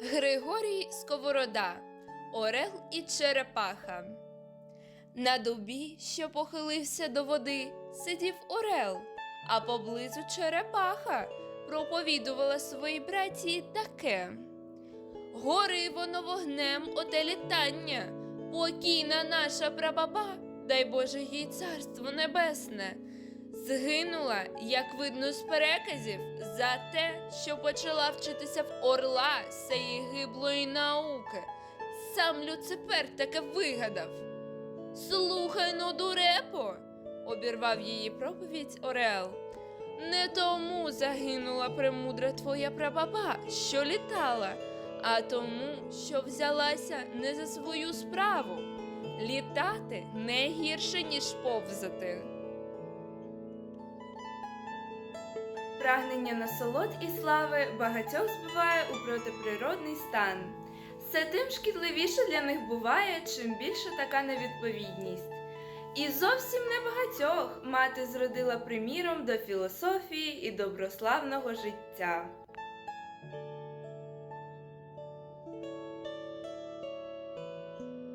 Григорій Сковорода, Орел і Черепаха. На дубі, що похилився до води, сидів Орел, а поблизу черепаха проповідувала своїй братії таке. Гори воно вогнем оте літання, покійна наша прабаба, дай Боже їй царство небесне. Згинула, як видно з переказів, за те, що почала вчитися в орла сеї гиблої науки. Сам Люципер таке вигадав. Слухай ну, дурепо, обірвав її проповідь Орел. Не тому загинула премудра твоя прабаба, що літала, а тому, що взялася не за свою справу. Літати не гірше, ніж повзати. Прагнення насолод і слави багатьох збиває у протиприродний стан. Все тим шкідливіше для них буває, чим більше така невідповідність. І зовсім не багатьох мати зродила приміром до філософії і доброславного життя.